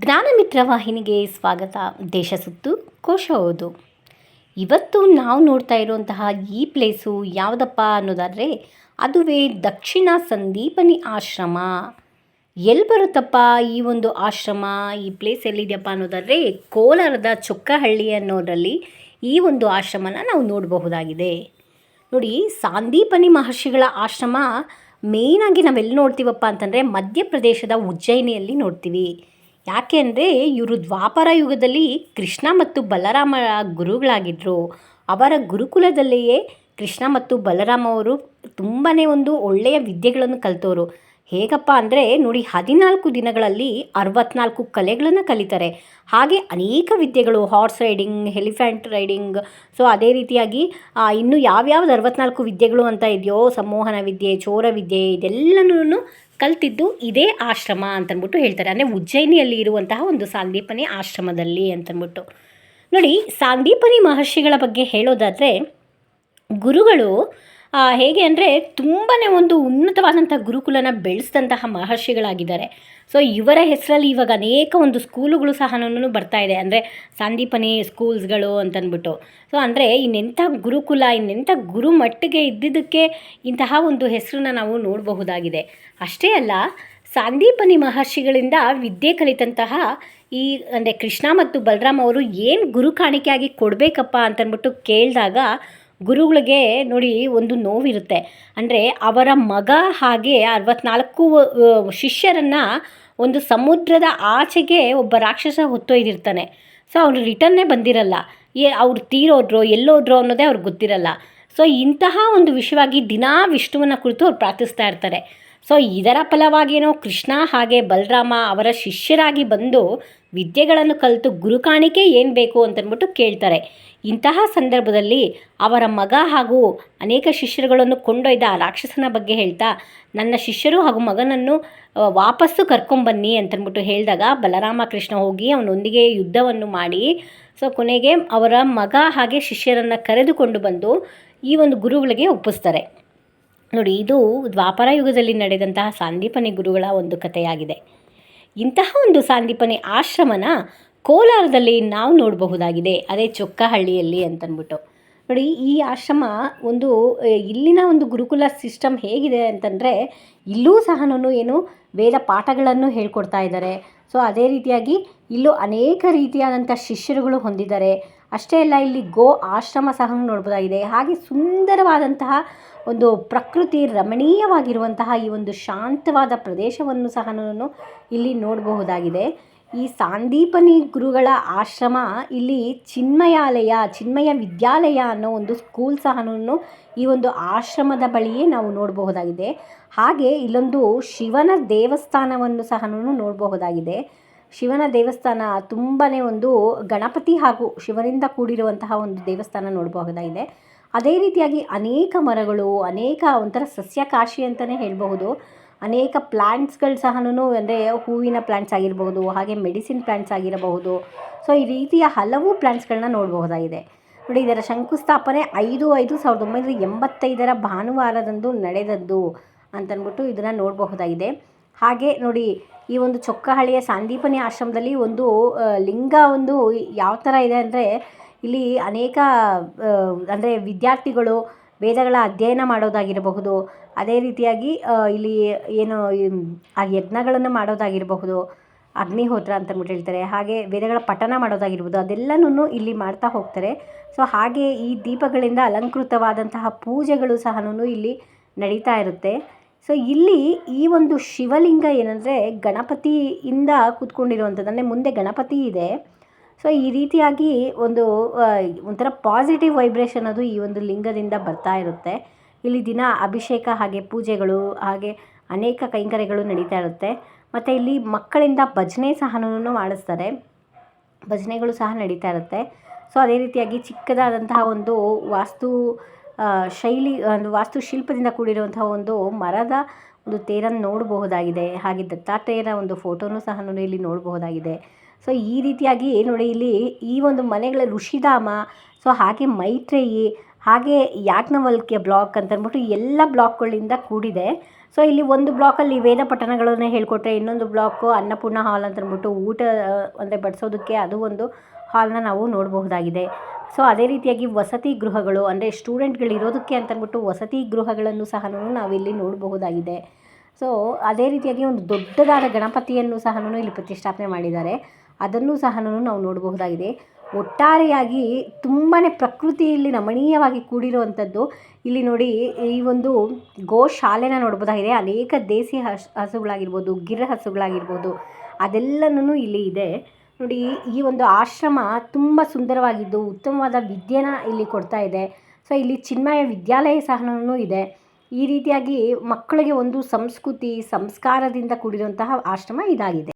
ಜ್ಞಾನಮಿತ್ರ ವಾಹಿನಿಗೆ ಸ್ವಾಗತ. ದೇಶ ಸುತ್ತು, ಕೋಶ ಓದು. ಇವತ್ತು ನಾವು ನೋಡ್ತಾ ಇರುವಂತಹ ಈ ಪ್ಲೇಸು ಯಾವುದಪ್ಪ ಅನ್ನೋದಾದರೆ, ಅದುವೇ ದಕ್ಷಿಣ ಸಂದೀಪನಿ ಆಶ್ರಮ. ಎಲ್ಲಿ ಬರುತ್ತಪ್ಪ ಈ ಒಂದು ಆಶ್ರಮ? ಈ ಪ್ಲೇಸ್ ಎಲ್ಲಿದೆಯಪ್ಪ ಅನ್ನೋದಾದರೆ, ಕೋಲಾರದ ಚೊಕ್ಕಹಳ್ಳಿ ಅನ್ನೋದರಲ್ಲಿ ಈ ಒಂದು ಆಶ್ರಮನ ನಾವು ನೋಡಬಹುದಾಗಿದೆ. ನೋಡಿ, ಸಾಂದೀಪನಿ ಮಹರ್ಷಿಗಳ ಆಶ್ರಮ ಮೇಯ್ನಾಗಿ ನಾವೆಲ್ಲಿ ನೋಡ್ತೀವಪ್ಪ ಅಂತಂದರೆ ಮಧ್ಯಪ್ರದೇಶದ ಉಜ್ಜಯಿನಿಯಲ್ಲಿ ನೋಡ್ತೀವಿ. ಯಾಕೆ ಅಂದರೆ ಇವರು ದ್ವಾಪರ ಯುಗದಲ್ಲಿ ಕೃಷ್ಣ ಮತ್ತು ಬಲರಾಮರ ಗುರುಗಳಾಗಿದ್ದರು ಅವರ ಗುರುಕುಲದಲ್ಲಿಯೇ ಕೃಷ್ಣ ಮತ್ತು ಬಲರಾಮ ಅವರು ತುಂಬಾ ಒಂದು ಒಳ್ಳೆಯ ವಿದ್ಯೆಗಳನ್ನು ಕಲಿತವರು. ಹೇಗಪ್ಪ ಅಂದರೆ ನೋಡಿ ಹದಿನಾಲ್ಕು ದಿನಗಳಲ್ಲಿ ಅರವತ್ನಾಲ್ಕು ಕಲೆಗಳನ್ನು ಕಲಿತಾರೆ. ಹಾಗೆ ಅನೇಕ ವಿದ್ಯೆಗಳು horse riding elephant riding so ಅದೇ ರೀತಿಯಾಗಿ ಇನ್ನು ಯಾವ್ಯಾವ್ದು ಅರವತ್ನಾಲ್ಕು ವಿದ್ಯೆಗಳು ಅಂತ ಇದೆಯೋ, ಸಂಮೋಹನ ವಿದ್ಯೆ, ಚೋರ ವಿದ್ಯೆ ಇದೆಲ್ಲನೂ ಕಲ್ತಿದ್ದು ಇದೇ ಆಶ್ರಮ ಅಂತಂದ್ಬಿಟ್ಟು ಹೇಳ್ತಾರೆ. ಅಂದರೆ ಉಜ್ಜಯಿನಿಯಲ್ಲಿ ಇರುವಂತಹ ಒಂದು ಸಾಂದೀಪನಿ ಆಶ್ರಮದಲ್ಲಿ ಅಂತನ್ಬಿಟ್ಟು ನೋಡಿ, ಸಾಂದೀಪನಿ ಮಹರ್ಷಿಗಳ ಬಗ್ಗೆ ಹೇಳೋದಾದರೆ, ಗುರುಗಳು ಹೇಗೆ ಅಂದರೆ ತುಂಬಾ ಒಂದು ಉನ್ನತವಾದಂಥ ಗುರುಕುಲನ ಬೆಳೆಸಿದಂತಹ ಮಹರ್ಷಿಗಳಾಗಿದ್ದಾರೆ. ಸೊ ಇವರ ಹೆಸರಲ್ಲಿ ಇವಾಗ ಅನೇಕ ಒಂದು ಸ್ಕೂಲುಗಳು ಸಹ ಬರ್ತಾ ಇದೆ. ಅಂದರೆ ಸಾಂದೀಪನಿ ಸ್ಕೂಲ್ಸ್ಗಳು ಅಂತಂದ್ಬಿಟ್ಟು ಸೊ ಅಂದರೆ ಇನ್ನೆಂಥ ಗುರುಕುಲ, ಇನ್ನೆಂಥ ಗುರು ಮಟ್ಟಿಗೆ ಇದ್ದಿದ್ದಕ್ಕೆ ಇಂತಹ ಒಂದು ಹೆಸರನ್ನ ನಾವು ನೋಡಬಹುದಾಗಿದೆ. ಅಷ್ಟೇ ಅಲ್ಲ, ಸಾಂದೀಪನಿ ಮಹರ್ಷಿಗಳಿಂದ ವಿದ್ಯೆ ಕಲಿತಂತಹ ಈ, ಅಂದರೆ ಕೃಷ್ಣ ಮತ್ತು ಬಲರಾಮ್ ಅವರು ಏನು ಗುರು ಕಾಣಿಕೆಯಾಗಿ ಕೊಡಬೇಕಪ್ಪ ಅಂತಂದ್ಬಿಟ್ಟು ಕೇಳಿದಾಗ ಗುರುಗಳಿಗೆ ನೋಡಿ ಒಂದು ನೋವಿರುತ್ತೆ. ಅಂದರೆ ಅವರ ಮಗ ಹಾಗೆ ಅರವತ್ನಾಲ್ಕು ಶಿಷ್ಯರನ್ನು ಒಂದು ಸಮುದ್ರದ ಆಚೆಗೆ ಒಬ್ಬ ರಾಕ್ಷಸ ಹೊತ್ತೊಯ್ದಿರ್ತಾನೆ. ಸೊ ಅವ್ರು ರಿಟರ್ನೇ ಬಂದಿರಲ್ಲ. ಏ ಅವ್ರು ತೀರೋದ್ರು, ಎಲ್ಲೋದ್ರೋ ಅನ್ನೋದೇ ಅವ್ರಿಗೆ ಗೊತ್ತಿರಲ್ಲ. ಸೊ ಇಂತಹ ಒಂದು ವಿಷಯವಾಗಿ ದಿನಾ ವಿಷ್ಣುವನ್ನು ಕುರಿತು ಅವ್ರು ಪ್ರಾರ್ಥಿಸ್ತಾ ಇರ್ತಾರೆ. ಸೊ ಇದರ ಫಲವಾಗೇನೋ ಕೃಷ್ಣ ಹಾಗೆ ಬಲರಾಮ ಅವರ ಶಿಷ್ಯರಾಗಿ ಬಂದು ವಿದ್ಯೆಗಳನ್ನು ಕಲಿತು ಗುರು ಕಾಣಿಕೆ ಏನು ಬೇಕು ಅಂತಂದ್ಬಿಟ್ಟು ಕೇಳ್ತಾರೆ. ಇಂತಹ ಸಂದರ್ಭದಲ್ಲಿ ಅವರ ಮಗ ಹಾಗೂ ಅನೇಕ ಶಿಷ್ಯರುಗಳನ್ನು ಕೊಂಡೊಯ್ದ ರಾಕ್ಷಸನ ಬಗ್ಗೆ ಹೇಳ್ತಾ, ನನ್ನ ಶಿಷ್ಯರು ಹಾಗೂ ಮಗನನ್ನು ವಾಪಸ್ಸು ಕರ್ಕೊಂಬನ್ನಿ ಅಂತಂದ್ಬಿಟ್ಟು ಹೇಳಿದಾಗ ಬಲರಾಮ ಕೃಷ್ಣ ಹೋಗಿ ಅವನೊಂದಿಗೆ ಯುದ್ಧವನ್ನು ಮಾಡಿ, ಸೊ ಕೊನೆಗೆ ಅವರ ಮಗ ಹಾಗೆ ಶಿಷ್ಯರನ್ನು ಕರೆದುಕೊಂಡು ಬಂದು ಈ ಒಂದು ಗುರುಗಳಿಗೆ ಒಪ್ಪಿಸ್ತಾರೆ. ನೋಡಿ, ಇದು ದ್ವಾಪರ ಯುಗದಲ್ಲಿ ನಡೆದಂತಹ ಸಾಂದೀಪನಿ ಗುರುಗಳ ಒಂದು ಕಥೆಯಾಗಿದೆ. ಇಂತಹ ಒಂದು ಸಾಂದೀಪನಿ ಆಶ್ರಮನ ಕೋಲಾರದಲ್ಲಿ ನಾವು ನೋಡಬಹುದಾಗಿದೆ. ಅದೇ ಚೊಕ್ಕಹಳ್ಳಿಯಲ್ಲಿ ಅಂತಂದ್ಬಿಟ್ಟು ನೋಡಿ, ಈ ಆಶ್ರಮ ಒಂದು ಇಲ್ಲಿನ ಒಂದು ಗುರುಕುಲ ಸಿಸ್ಟಮ್ ಹೇಗಿದೆ ಅಂತಂದರೆ, ಇಲ್ಲೂ ಸಹ ಏನು ವೇದ ಪಾಠಗಳನ್ನು ಹೇಳ್ಕೊಡ್ತಾ ಇದ್ದಾರೆ. ಸೊ, ಅದೇ ರೀತಿಯಾಗಿ ಇಲ್ಲೂ ಅನೇಕ ರೀತಿಯಾದಂಥ ಶಿಷ್ಯರುಗಳು ಹೊಂದಿದ್ದಾರೆ. ಅಷ್ಟೇ ಅಲ್ಲ, ಇಲ್ಲಿ ಗೋ ಆಶ್ರಮ ಸಹ ನೋಡ್ಬೋದಾಗಿದೆ. ಹಾಗೆ ಸುಂದರವಾದಂತಹ ಒಂದು ಪ್ರಕೃತಿ ರಮಣೀಯವಾಗಿರುವಂತಹ ಈ ಒಂದು ಶಾಂತವಾದ ಪ್ರದೇಶವನ್ನು ಸಹ ಇಲ್ಲಿ ನೋಡಬಹುದಾಗಿದೆ. ಈ ಸಾಂದೀಪನಿ ಗುರುಗಳ ಆಶ್ರಮ, ಇಲ್ಲಿ ಚಿನ್ಮಯಾಲಯ, ಚಿನ್ಮಯ ವಿದ್ಯಾಲಯ ಅನ್ನೋ ಒಂದು ಸ್ಕೂಲ್ ಸಹ ಈ ಒಂದು ಆಶ್ರಮದ ಬಳಿಯೇ ನಾವು ನೋಡಬಹುದಾಗಿದೆ. ಹಾಗೆ ಇಲ್ಲೊಂದು ಶಿವನ ದೇವಸ್ಥಾನವನ್ನು ಸಹ ನೋಡಬಹುದಾಗಿದೆ. ಶಿವನ ದೇವಸ್ಥಾನ ತುಂಬಾ ಒಂದು ಗಣಪತಿ ಹಾಗೂ ಶಿವನಿಂದ ಕೂಡಿರುವಂತಹ ಒಂದು ದೇವಸ್ಥಾನ ನೋಡಬಹುದಾಗಿದೆ. ಅದೇ ರೀತಿಯಾಗಿ ಅನೇಕ ಮರಗಳು, ಅನೇಕ ಒಂಥರ ಸಸ್ಯಕಾಶಿ ಅಂತಲೇ ಹೇಳಬಹುದು. ಅನೇಕ ಪ್ಲ್ಯಾಂಟ್ಸ್ಗಳು ಸಹ ಅಂದರೆ ಹೂವಿನ ಪ್ಲ್ಯಾಂಟ್ಸ್ ಆಗಿರಬಹುದು, ಹಾಗೆ ಮೆಡಿಸಿನ್ ಪ್ಲ್ಯಾಂಟ್ಸ್ ಆಗಿರಬಹುದು. ಸೊ, ಈ ರೀತಿಯ ಹಲವು ಪ್ಲ್ಯಾಂಟ್ಸ್ಗಳನ್ನ ನೋಡಬಹುದಾಗಿದೆ. ನೋಡಿ, ಇದರ ಶಂಕುಸ್ಥಾಪನೆ ಐದು ಐದು ಸಾವಿರದ ಒಂಬೈನೂರ ಎಂಬತ್ತೈದರ ಭಾನುವಾರದಂದು ನಡೆದದ್ದು ಅಂತನ್ಬಿಟ್ಟು ಇದನ್ನು ನೋಡಬಹುದಾಗಿದೆ. ಹಾಗೆ ನೋಡಿ ಈ ಒಂದು ಚೊಕ್ಕಹಳ್ಳಿಯ ಸಾಂದೀಪನಿ ಆಶ್ರಮದಲ್ಲಿ ಒಂದು ಲಿಂಗ ಒಂದು ಯಾವ ಥರ ಇದೆ ಅಂದರೆ ಇಲ್ಲಿ ಅನೇಕ ಅಂದರೆ ವಿದ್ಯಾರ್ಥಿಗಳು ವೇದಗಳ ಅಧ್ಯಯನ ಮಾಡೋದಾಗಿರಬಹುದು. ಅದೇ ರೀತಿಯಾಗಿ ಇಲ್ಲಿ ಏನು ಆ ಯಜ್ಞಗಳನ್ನು ಮಾಡೋದಾಗಿರಬಹುದು. ಅಗ್ನಿಹೋತ್ರ ಅಂತ ಅಂದ್ಬಿಟ್ಟು ಹೇಳ್ತಾರೆ. ಹಾಗೆ ವೇದಗಳ ಪಠನ ಮಾಡೋದಾಗಿರ್ಬೋದು ಅದೆಲ್ಲನೂ ಇಲ್ಲಿ ಮಾಡ್ತಾ ಹೋಗ್ತಾರೆ. ಸೊ ಹಾಗೆ ಈ ದೀಪಗಳಿಂದ ಅಲಂಕೃತವಾದಂತಹ ಪೂಜೆಗಳು ಸಹನೂ ಇಲ್ಲಿ ನಡೀತಾ ಇರುತ್ತೆ. ಸೊ ಇಲ್ಲಿ ಈ ಒಂದು ಶಿವಲಿಂಗ ಏನಂದರೆ ಗಣಪತಿಯಿಂದ ಕೂತ್ಕೊಂಡಿರುವಂಥದ್ದು ಅಂದರೆ ಮುಂದೆ ಗಣಪತಿ ಇದೆ. ಸೊ ಈ ರೀತಿಯಾಗಿ ಒಂದು ಒಂಥರ ಪಾಸಿಟಿವ್ ವೈಬ್ರೇಷನ್ ಅದು ಈ ಒಂದು ಲಿಂಗದಿಂದ ಬರ್ತಾ ಇರುತ್ತೆ. ಇಲ್ಲಿ ದಿನ ಅಭಿಷೇಕ ಹಾಗೆ ಪೂಜೆಗಳು, ಹಾಗೆ ಅನೇಕ ಕೈಂಕರ್ಯಗಳು ನಡೀತಾ ಇರುತ್ತೆ. ಮತ್ತು ಇಲ್ಲಿ ಮಕ್ಕಳಿಂದ ಭಜನೆ ಸಹ ಮಾಡಿಸ್ತಾರೆ. ಭಜನೆಗಳು ಸಹ ನಡೀತಾ ಇರುತ್ತೆ. ಸೊ ಅದೇ ರೀತಿಯಾಗಿ ಚಿಕ್ಕದಾದಂತಹ ಒಂದು ವಾಸ್ತು ಶೈಲಿ, ಒಂದು ವಾಸ್ತುಶಿಲ್ಪದಿಂದ ಕೂಡಿರುವಂತಹ ಒಂದು ಮರದ ಒಂದು ತೇರನ್ನು ನೋಡಬಹುದಾಗಿದೆ. ಹಾಗೆ ದತ್ತಾತ್ರೇಯರ ಒಂದು ಫೋಟೋನು ಸಹ ನೋಡಿ ಇಲ್ಲಿ ನೋಡಬಹುದಾಗಿದೆ. ಸೊ, ಈ ರೀತಿಯಾಗಿ ನೋಡಿ ಇಲ್ಲಿ ಈ ಒಂದು ಮನೆಗಳ ಋಷಿಧಾಮ, ಸೊ, ಹಾಗೆ ಮೈತ್ರೇಯಿ, ಹಾಗೆ ಯಾಜ್ಞವಲ್ಕ್ಯ ಬ್ಲಾಕ್ ಅಂತ ಅಂದ್ಬಿಟ್ಟು ಎಲ್ಲ ಬ್ಲಾಕ್ಗಳಿಂದ ಕೂಡಿದೆ. ಸೊ, ಇಲ್ಲಿ ಒಂದು ಬ್ಲಾಕಲ್ಲಿ ವೇದ ಪಠಣಗಳನ್ನು ಹೇಳ್ಕೊಟ್ರೆ ಇನ್ನೊಂದು ಬ್ಲಾಕು ಅನ್ನಪೂರ್ಣ ಹಾಲ್ ಅಂತ ಅಂದ್ಬಿಟ್ಟು ಊಟ ಅಂದರೆ ಬಡಿಸೋದಕ್ಕೆ ಅದು ಒಂದು ಹಾಲ್ನ ನಾವು ನೋಡಬಹುದಾಗಿದೆ. ಸೊ ಅದೇ ರೀತಿಯಾಗಿ ವಸತಿ ಗೃಹಗಳು, ಅಂದರೆ ಸ್ಟೂಡೆಂಟ್ಗಳಿರೋದಕ್ಕೆ ಇರೋದಕ್ಕೆ ಅಂತ ಅಂದ್ಬಿಟ್ಟು ವಸತಿ ಗೃಹಗಳನ್ನು ಸಹ ನಾವಿಲ್ಲಿ ನೋಡಬಹುದಾಗಿದೆ. ಸೊ ಅದೇ ರೀತಿಯಾಗಿ ಒಂದು ದೊಡ್ಡದಾದ ಗಣಪತಿಯನ್ನು ಸಹ ಇಲ್ಲಿ ಪ್ರತಿಷ್ಠಾಪನೆ ಮಾಡಿದ್ದಾರೆ. ಅದನ್ನು ಸಹ ನಾವು ನೋಡಬಹುದಾಗಿದೆ. ಒಟ್ಟಾರೆಯಾಗಿ ತುಂಬಾ ಪ್ರಕೃತಿಯಲ್ಲಿ ರಮಣೀಯವಾಗಿ ಕೂಡಿರುವಂಥದ್ದು. ಇಲ್ಲಿ ನೋಡಿ, ಈ ಒಂದು ಗೋಶಾಲೆನ ನೋಡ್ಬೋದಾಗಿದೆ ಅನೇಕ ದೇಸಿ ಹಸು, ಹಸುಗಳಾಗಿರ್ಬೋದು ಗಿರ್ ಹಸುಗಳಾಗಿರ್ಬೋದು, ಅದೆಲ್ಲನೂ ಇಲ್ಲಿ ಇದೆ. ನೋಡಿ, ಈ ಒಂದು ಆಶ್ರಮ ತುಂಬ ಸುಂದರವಾಗಿದ್ದು, ಉತ್ತಮವಾದ ವಿದ್ಯೆನ ಇಲ್ಲಿ ಕೊಡ್ತಾ ಇದೆ. ಸೊ, ಇಲ್ಲಿ ಚಿನ್ಮಯ ವಿದ್ಯಾಲಯ ಸಹನೂ ಇದೆ. ಈ ರೀತಿಯಾಗಿ ಮಕ್ಕಳಿಗೆ ಒಂದು ಸಂಸ್ಕೃತಿ, ಸಂಸ್ಕಾರದಿಂದ ಕೂಡಿರುವಂತಹ ಆಶ್ರಮ ಇದಾಗಿದೆ.